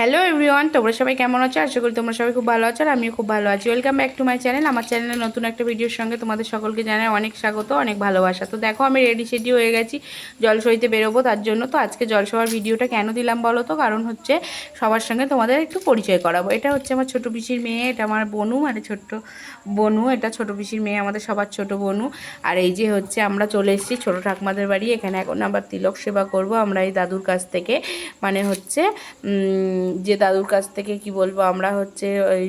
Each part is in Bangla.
হ্যালো এভরিওয়ান তোমরা সবাই কেমন আছো? আশা করি তোমরা সবাই খুব ভালো আছো আর আমিও খুব ভালো আছি। Welcome back to my channel আমার চ্যানেলে নতুন একটা ভিডিওর সঙ্গে তোমাদের সকলকে জানাই অনেক স্বাগত, অনেক ভালোবাসা। তো দেখো, আমি রেডি সেডি হয়ে গেছি, জল সইতে বেরোবো, তার জন্য তো আজকে জলসভার ভিডিওটা কেন দিলাম বলো তো? কারণ হচ্ছে সবার সঙ্গে তোমাদের একটু পরিচয় করাবো। এটা হচ্ছে আমার ছোটো পিসির মেয়ে, এটা আমার বনু মানে ছোট্ট বনু, এটা ছোটো পিসির মেয়ে, আমাদের সবার ছোট বনু। আর এই যে হচ্ছে আমরা চলে এসেছি ছোটো ঠাকুমাদের বাড়ি, এখানে এখন আবার তিলক সেবা করব, আমরা এই দাদুর কাছ থেকে। মানে হচ্ছে যে দাদুর কাছ থেকে কি বলব আমরা হচ্ছে ওই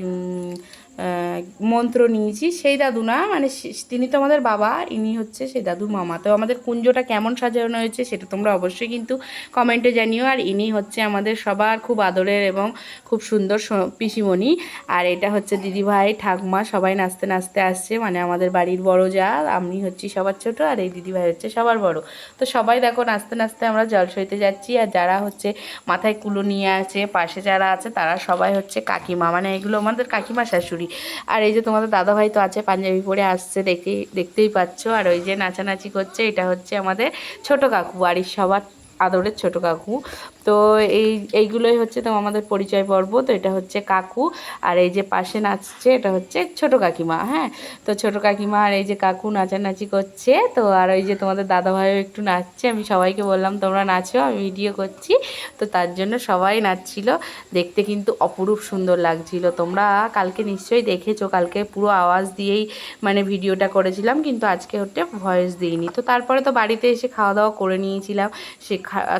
মন্ত্র নিয়েছি, সেই দাদু না মানে তিনি তো আমাদের বাবা, ইনি হচ্ছে সেই দাদু মামা। তো আমাদের কুঞ্জটা কেমন সাজানো হয়েছে সেটা তোমরা অবশ্যই কিন্তু কমেন্টে জানিও। আর ইনি হচ্ছে আমাদের সবার খুব আদরের এবং খুব সুন্দর পিসিমণি। আর এটা হচ্ছে দিদিভাই, ঠাকমা, সবাই নাচতে নাচতে আসছে মানে আমাদের বাড়ির বড় যা, আমি হচ্ছি সবার ছোট আর এই দিদিভাই হচ্ছে সবার বড়। তো সবাই দেখো নাচতে নাচতে আমরা জল সইতে যাচ্ছি, আর যারা হচ্ছে মাথায় কুলো নিয়ে আছে পাশে যারা আছে, তারা সবাই হচ্ছে কাকিমা। মানে এগুলো আমাদের কাকিমা শাশুড়ি। আর এই যে তোমাদের দাদাভাই তো আছে, পাঞ্জাবি পরে আসছে, দেখে, দেখতেই পাচ্ছ। আর ওই যে নাচানাচি করছে, এটা হচ্ছে আমাদের ছোট কাকু, বাড়ির সবার আদরের ছোট কাকু। তো এই, এইগুলোই হচ্ছে তো আমাদের পরিচয় পর্ব। তো এটা হচ্ছে কাকু, আর এই যে পাশে নাচছে এটা হচ্ছে ছোট কাকিমা হ্যাঁ? তো ছোট কাকিমা আর এই যে কাকু নাচানাচি করছে, তো আর ওই যে তোমাদের দাদাভাইও একটু নাচছে। আমি সবাইকে বললাম, তোমরা নাচো, আমি ভিডিও করছি। তো তার জন্য সবাই নাচছিল। দেখতে কিন্তু অপরূপ সুন্দর লাগছিল। তোমরা কালকে নিশ্চয়ই দেখেছ, কালকে পুরো আওয়াজ দিয়েই মানে ভিডিওটা করেছিলাম, কিন্তু আজকে হচ্ছে ভয়েস দিইনি। তো তারপরে তো বাড়িতে এসে খাওয়া দাওয়া করে নিয়েছিলাম। সে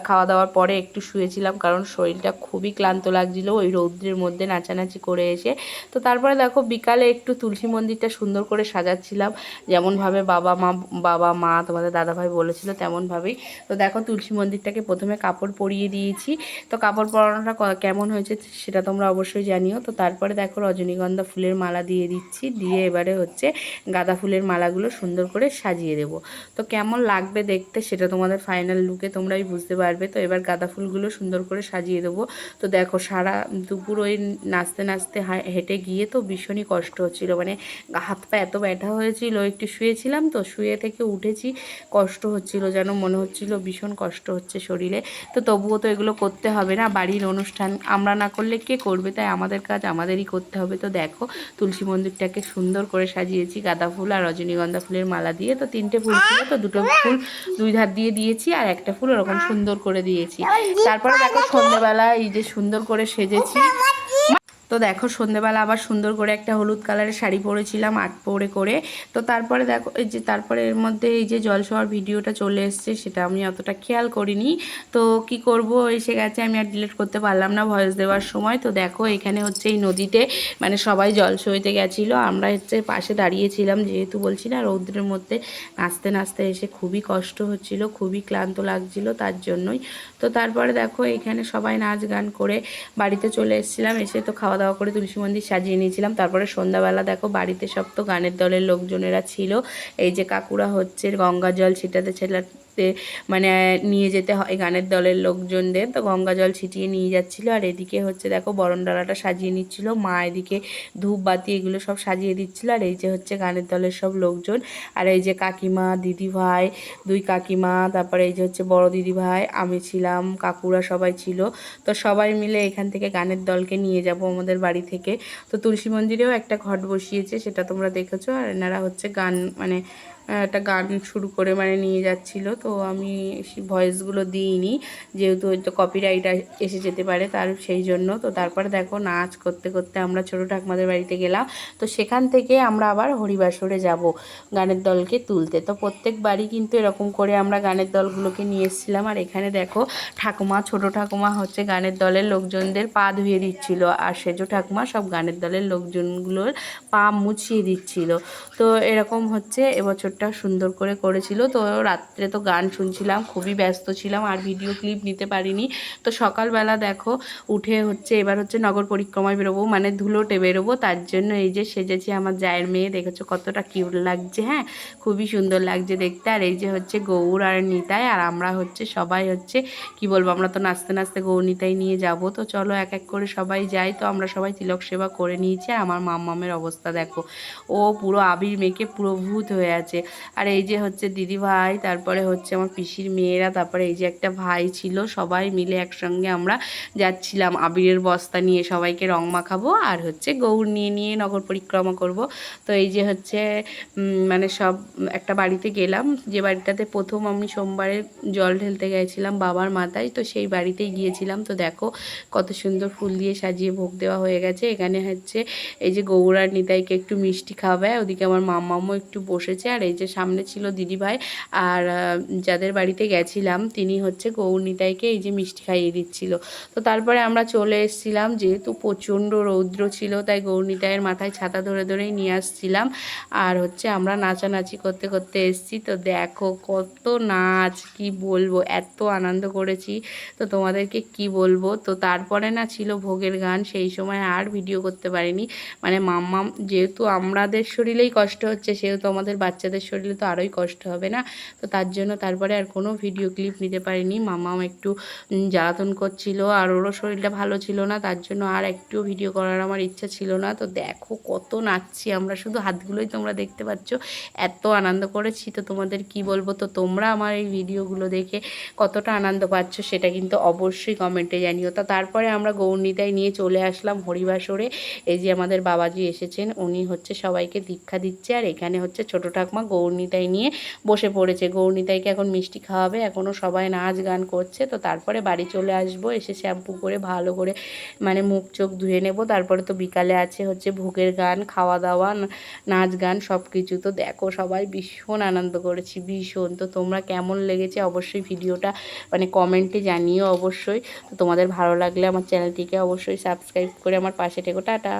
খাওয়া দাওয়ার পরে একটু শুয়েছিলাম কারণ শরীরটা খুবই ক্লান্ত লাগছিল, ওই রৌদ্রের মধ্যে নাচানাচি করে এসে। তো তারপরে দেখো বিকালে একটু তুলসী মন্দিরটা সুন্দর করে সাজাচ্ছিলাম। যেমনভাবে বাবা মা বাবা, মা তোমাদের দাদাভাই বলেছিল তেমনভাবেই। তো দেখো তুলসী মন্দিরটাকে প্রথমে কাপড় পরিয়ে দিয়েছি। তো কাপড় পরানোটা কেমন হয়েছে সেটা তোমরা অবশ্যই জানিও। তো তারপরে দেখো রজনীগন্ধা ফুলের মালা দিয়ে দিচ্ছি, দিয়ে এবারে হচ্ছে গাঁদা ফুলের মালাগুলো সুন্দর করে সাজিয়ে দেবো। তো কেমন লাগবে দেখতে সেটা তোমাদের ফাইনাল লুকে তোমরাই বুঝতে পারবে। তো এবার গাঁদা ফুলগুলো সুন্দর করে সাজিয়ে দেবো। তো দেখো, সারা দুপুর ওই নাচতে নাচতে হেঁটে গিয়ে তো ভীষণই কষ্ট হচ্ছিল। মানে হাত পা এত ব্যথা হয়েছিল, একটু শুয়েছিলাম তো, শুয়ে থেকে উঠেছি, কষ্ট হচ্ছিল যেন, মনে হচ্ছিল ভীষণ কষ্ট হচ্ছে শরীরে। তো তবুও তো এগুলো করতে হবে না, বাড়ির অনুষ্ঠান আমরা না করলে কে করবে? তাই আমাদের কাজ আমাদেরই করতে হবে। তো দেখো, তুলসী মন্দিরটাকে সুন্দর করে সাজিয়েছি, গাঁদা ফুল আর রজনীগন্ধা ফুলের মালা দিয়ে। তো তিনটে ফুল ছিল, তো দুটো ফুল দুই ধার দিয়ে দিয়েছি আর একটা ফুল ওরকম সুন্দর করে দিয়েছি। তারপরে দেখো সন্ধ্যেবেলা এই যে সুন্দর করে সেজেছি। দেখো, সন্ধেবেলা আবার সুন্দর করে একটা হলুদ কালারের শাড়ি পরেছিলাম, আট পরে করে। তো তারপরে দেখো, এই যে তারপরে এর মধ্যে এই যে জল শোয়ার ভিডিওটা চলে এসছে, সেটা আমি অতটা খেয়াল করিনি। তো কি করব, এসে গেছে, আমি আর ডিলিট করতে পারলাম না ভয়েস দেওয়ার সময়। তো দেখো, এখানে হচ্ছে এই নদীতে মানে সবাই জল সইতে গেছিল। আমরা হচ্ছে পাশে দাঁড়িয়েছিলাম, যেহেতু বলছি না, রৌদ্রের মধ্যে নাচতে নাচতে এসে খুবই কষ্ট হচ্ছিল, খুবই ক্লান্ত লাগছিল তার জন্যই। তো তারপরে দেখো, এখানে সবাই নাচ গান করে বাড়িতে চলে এসেছিলাম, এসে তো খাওয়া দাওয়া করে তুলসী মন্দির সাজিয়ে নিয়েছিলাম। তারপরে সন্ধ্যাবেলা দেখো বাড়িতে সব তো গানের দলের লোকজনেরা ছিল। এই যে কাকুরা হচ্ছে গঙ্গা জল ছিটাতে ছেলাতে মানে নিয়ে যেতে হয় গানের দলের লোকজনদের। তো গঙ্গা জল ছিটিয়ে নিয়ে যাচ্ছিল। আর এদিকে হচ্ছে, দেখো বরণডালাটা সাজিয়ে নিচ্ছিল। মা এদিকে ধূপ, বাতি এগুলো সব সাজিয়ে দিচ্ছিল। আর এই যে হচ্ছে, গানের দলের সব লোকজন। আর এই যে কাকিমা দিদি ভাই দুই কাকিমা, তারপরে এই যে হচ্ছে, বড় দিদি ভাই আমি ছিলাম, কাকুরা সবাই ছিল। তো সবাই মিলে এখান থেকে গানের দলকে নিয়ে যাব আমাদের বাড়ি থেকে। তো তুলসী মন্দিরেও একটা ঘট বসিয়েছে, সেটা তোমরা দেখেছ। আর এনারা হচ্ছে গান মানে একটা গান শুরু করে মানে নিয়ে যাচ্ছিল। তো আমি ভয়েসগুলো দিইনি, যেহেতু হয়তো কপিরাইট এসে যেতে পারে তার সেই জন্য। তো তারপরে দেখো নাচ করতে করতে আমরা ছোটো ঠাকুমাদের বাড়িতে গেলাম। তো সেখান থেকে আমরা আবার হরিবাসরে যাব গানের দলকে তুলতে। তো প্রত্যেক বাড়ি কিন্তু এরকম করে আমরা গানের দলগুলোকে নিয়ে এসেছিলাম। আর এখানে দেখো ঠাকুমা, ছোট ঠাকুমা হচ্ছে গানের দলের লোকজনদের পা ধুয়ে দিচ্ছিল। আর সেজো ঠাকুমা সব গানের দলের লোকজনগুলোর পা মুছিয়ে দিচ্ছিল। তো এরকম হচ্ছে এবছরটা সুন্দর করে করেছিল। তো রাত্রে তো গান শুনছিলাম, খুবই ব্যস্ত ছিলাম, আর ভিডিও ক্লিপ নিতে পারিনি। তো সকালবেলা দেখো, উঠে হচ্ছে, এবার হচ্ছে নগর পরিক্রমায় বেরোবো মানে ধুলোটে বেরোবো। তার জন্য এই যে সেজেছি আমার জায়ের মেয়ে, দেখেছ কতটা কিউট লাগছে হ্যাঁ? খুবই সুন্দর লাগছে দেখতে। আর এই যে হচ্ছে গৌর আর নিতাই, আর আমরা হচ্ছে সবাই হচ্ছে, কি বলব, আমরা তো নাচতে নাচতে গৌর নিতাই নিয়ে যাব। তো চলো এক এক করে সবাই যাই। তো আমরা সবাই তিলক সেবা করে নিয়েছি, আর আমার মাম্মামের অবস্থা দেখো। ও পুরো আবির মেয়েকে পুরো ভূত হয়ে আছে। আর এই যে হচ্ছে দিদি ভাই তারপরে হচ্ছে আমার পিসির মেয়েরা, তারপরে এই যে একটা ভাই ছিল, সবাই মিলে একসঙ্গে আমরা যাচ্ছিলাম আবিরের বস্তা নিয়ে সবাইকে রং মাখাবো আর হচ্ছে গৌর নিয়ে নিয়ে নগর পরিক্রমা করব। তো এই যে হচ্ছে মানে সব একটা বাড়িতে গেলাম। যে বাড়িটাতে প্রথম আমি সোমবারে জল ঢেলতে গেছিলাম বাবার মাথায়, তো সেই বাড়িতেই গিয়েছিলাম। তো দেখো কত সুন্দর ফুল দিয়ে সাজিয়ে ভোগ দেওয়া হয়ে গেছে। এখানে হচ্ছে এই যে গৌর আর নিতাইকে একটু মিষ্টি খাওয়াবে, ওদিকে আমার মামামও একটু বসেছে আর এই যে সামনে ছিল দিদিভাই আর যাদের বাড়িতে গেছিলাম তিনি হচ্ছে গৌর নিতাইকে এই যে মিষ্টি খাইয়ে দিচ্ছিল। তো তারপরে আমরা চলে এসেছিলাম, যেহেতু প্রচণ্ড রৌদ্র ছিল, তাই গৌর নিতাইয়ের মাথায় ছাতা ধরে ধরেই নিয়ে আসছিলাম। আর হচ্ছে আমরা নাচানাচি করতে করতে এসেছি। তো দেখো কত নাচ, কি বলব, এত আনন্দ করেছি। তো তোমাদেরকে কি বলব? তো তারপরে না ছিল ভোগের গান, সেই সময় আর ভিডিও করতে পারিনি। মানে মাম্মাম, যেহেতু আমাদের শরীরেই কষ্ট হচ্ছে, সেহেতু আমাদের বাচ্চাদের শরীরে তো আরোই কষ্ট হবে না? তো তার জন্য তারপরে আর কোনো ভিডিও ক্লিপ নিতে পারিনি। মামাও একটু জ্বালাতন করছিল আর ওরও শরীরটা ভালো ছিল না, তার জন্য আর একটু ভিডিও করার আমার ইচ্ছা ছিল না। তো দেখো কত নাচছি আমরা, শুধু হাতগুলোই তোমরা দেখতে পাচ্ছ। এত আনন্দ করেছি। তো তোমাদের কি বলব? তো তোমরা আমার এই ভিডিওগুলো দেখে কতটা আনন্দ পাচ্ছ সেটা কিন্তু অবশ্যই কমেন্টে জানিও। তো তারপরে আমরা গৌরনীতায় নিয়ে চলে আসলাম হরিবাসরে। এই যে আমাদের বাবাজি এসেছেন, উনি হচ্ছে সবাইকে দীক্ষা দিচ্ছে আর এখানে হচ্ছে ছোট ঠাকমা গৌরনীতাই নিয়ে বসে পড়েছে। গৌরনীতাইকে এখন মিষ্টি খাওয়াবে। এখনও সবাই নাচ গান করছে। তো তারপরে বাড়ি চলে আসব। এসে শ্যাম্পু করে, ভালো করে মানে মুখ চোখ ধুয়ে নেব। তারপরে তো বিকালে আছে হচ্ছে ভোগের গান খাওয়া দাওয়া নাচ গান সব কিছু তো দেখো সবাই ভীষণ আনন্দ করেছি, ভীষণ। তো তোমরা কেমন লেগেছে অবশ্যই ভিডিওটা মানে কমেন্টে জানিও অবশ্যই। তো তোমাদের ভালো লাগলে আমার চ্যানেলটিকে অবশ্যই সাবস্ক্রাইব করে আমার পাশে থেকো। টাটা।